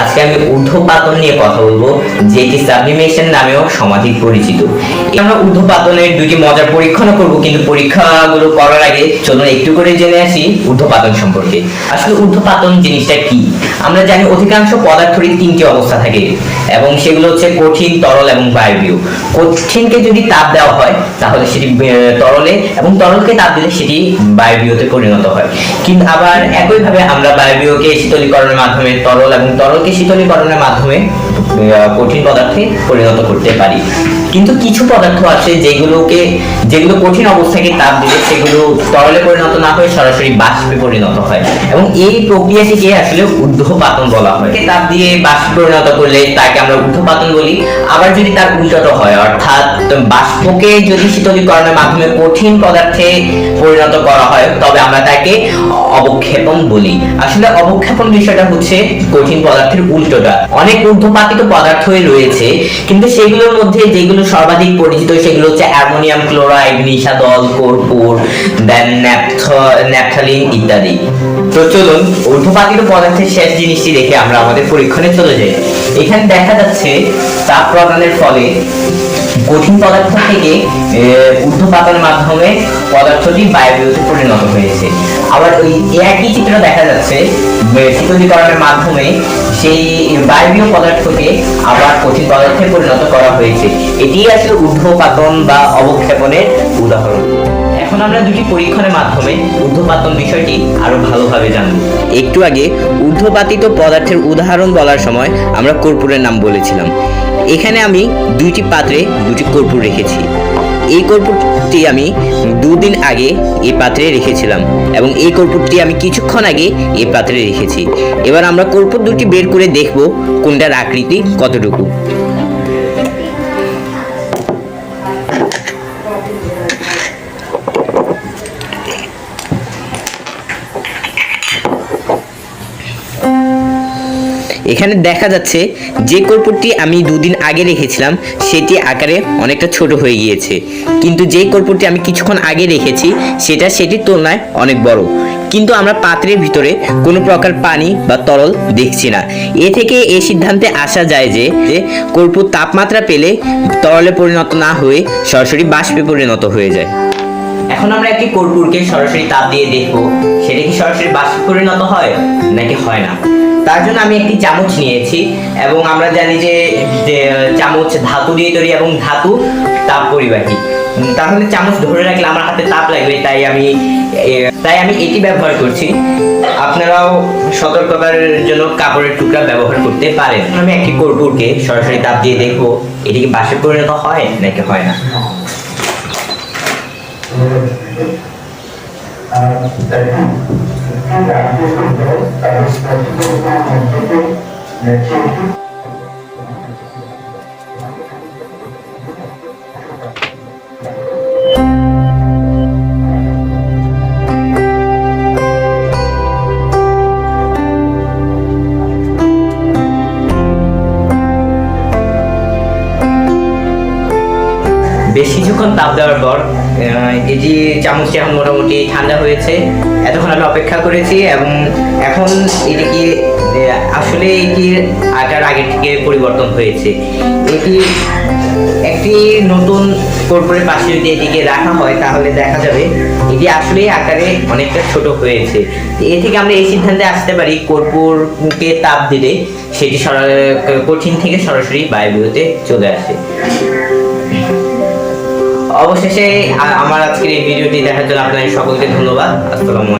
আজকে আমি ঊর্ধ্বপাতন নিয়ে কথা বলব, যেটি সাবলিমেশন নামেও সমাধিক পরিচিত। আমরা ঊর্ধ্বপাতনের দুটি মজার পরীক্ষণও করব, কিন্তু পরীক্ষাগুলো করার আগে চলুন একটু করে জেনে আসি ঊর্ধ্বপাতন সম্পর্কে। আসলে ঊর্ধ্বপাতন জিনিসটা কি? আমরা জানি অধিকাংশ পদার্থেরই তিনটি অবস্থা থাকে, এবং সেগুলো হচ্ছে কঠিন, তরল এবং বায়বীয়। কঠিনকে যদি তাপ দেওয়া হয়, তাহলে সেটি তরলে, এবং তরলকে তাপ দিলে সেটি বায়বীয়তে পরিণত হয়। কিন্তু আবার একইভাবে আমরা বায়বীয়কে শীতলীকরণের মাধ্যমে তরল এবং তরলকে শীতলীকরণের মাধ্যমে কঠিন পদার্থে পরিণত করতে পারি। কিন্তু কিছু পদার্থ আছে যেগুলোকে, যেগুলো কঠিন অবস্থাকে তাপ দিলে সেগুলো তরলে পরিণত না হয়ে সরাসরি বাষ্পে পরিণত হয়। এবং এই প্রক্রিয়াটিকে আসলে ঊর্ধ্বপাতন বলা হয়। তাপ দিয়ে বাষ্পে পরিণত করলে তাকে আমরা ঊর্ধ্বপাতন বলি। আবার যদি তার উল্টোটা হয়, অর্থাৎ বাষ্পকে যদি শীতলীকরণের মাধ্যমে কঠিন পদার্থে পরিণত করা হয়, তবে আমরা তাকে অবক্ষেপণ বলি। আসলে অবক্ষেপণ বিষয়টা হচ্ছে কঠিন পদার্থের উল্টোটা। অনেক ঊর্ধ্বপাতিত পদার্থই রয়েছে, কিন্তু সেগুলোর মধ্যে যেগুলো সর্বাধিক পরিচিত সেগুলো হচ্ছে অ্যামোনিয়াম ক্লোরাইড নিশাদল কর্পূর দেন ন্যাপথালিন ইত্যাদি। তো চলুন, ঊর্ধ্বপাতিত পদার্থের শেষ জিনিসটি দেখে আমরা আমাদের পরীক্ষণে চলে যাই। এখানে দেখা যাচ্ছে তাপ প্রদানের ফলে কঠিন পদার্থ থেকে ঊর্ধ্বপাতনের মাধ্যমে পদার্থটি বায়বীয়তে পরিণত হয়েছে। আবার ওই একই চিত্র দেখা যাচ্ছে শীতলীকরণের মাধ্যমে সেই বায়বীয় পদার্থকে আবার কঠিন পদার্থে পরিণত করা হয়েছে। এটি আসলে ঊর্ধ্বপাতন বা অবক্ষেপণের উদাহরণ। এখন আমরা দুটি পরীক্ষণের মাধ্যমে ঊর্ধ্বপাতন বিষয়টি আরও ভালোভাবে জানব। একটু আগে ঊর্ধ্বপাতিত পদার্থের উদাহরণ বলার সময় আমরা কর্পূরের নাম বলেছিলাম। এখানে আমি দুইটি পাত্রে দুটি কর্পূর রেখেছি। এই কর্পূরটি আমি দুদিন আগে এই পাত্রে রেখেছিলাম এবং এই কর্পূরটি আমি কিছুক্ষণ আগে এই পাত্রে রেখেছি। এবার আমরা কর্পূর দুটি বের করে দেখব কোনটার আকৃতি কতটুকু। এখানে দেখা যাচ্ছে যে কর্পূরটি আমি দুদিন আগে রেখেছিলাম, সেটি আকারে অনেকটা ছোট হয়ে গিয়েছে। কিন্তু যে কর্পূরটি আমি কিছুক্ষণ আগে রেখেছি, সেটা সেটির তুলনায় অনেক বড়। কিন্তু আমরা পাত্রের ভিতরে কোনো প্রকার পানি বা তরল দেখছি না। এ থেকে এই সিদ্ধান্তে আসা যায় যে কর্পূর তাপমাত্রা পেলে তরলে পরিণত না হয়ে সরাসরি বাষ্পে পরিণত হয়ে যায়। এখন আমরা একটি কর্পূরকে সরাসরি তাপ দিয়ে দেখব, সেটা কি সরাসরি বাষ্পে পরিণত হয় নাকি হয় না। তার জন্য আমি একটি চামচ নিয়েছি এবং আমরা জানি যে চামচ ধাতু দিয়ে তৈরি এবং ধাতু তাপ পরিবাহী। তাহলে চামচ ধরে রাখলে আমার হাতে তাপ লাগবে, তাই আমি তাই আমি এটি ব্যবহার করছি। আপনারাও সতর্কতার জন্য কাপড়ের টুকরা ব্যবহার করতে পারেন। আমি একটি কর্পূরকে সরাসরি তাপ দিয়ে দেখব, এটি কি বাষ্পে পরিণত হয় নাকি হয় না? বেশ কিছুক্ষণ তাপ দেওয়ার পর এটি চামচটি এখন মোটামুটি ঠান্ডা হয়েছে, এতক্ষণ আমি অপেক্ষা করেছি এবং এখন এটিকে আসলে এটির আকার আগের থেকে পরিবর্তন হয়েছে। এটি একটি নতুন কর্পূরের পাশে যদি এটিকে রাখা হয়, তাহলে দেখা যাবে এটি আসলেই আকারে অনেকটা ছোট হয়েছে। এ থেকে আমরা এই সিদ্ধান্তে আসতে পারি কর্পূরকে তাপ দিলে সেটি সরা- কঠিন থেকে সরাসরি বায়ুতে চলে আসে। অবশেষে আমার আজকের এই ভিডিওটি দেখার জন্য আপনাদের সকলকে ধন্যবাদ। আসসালামু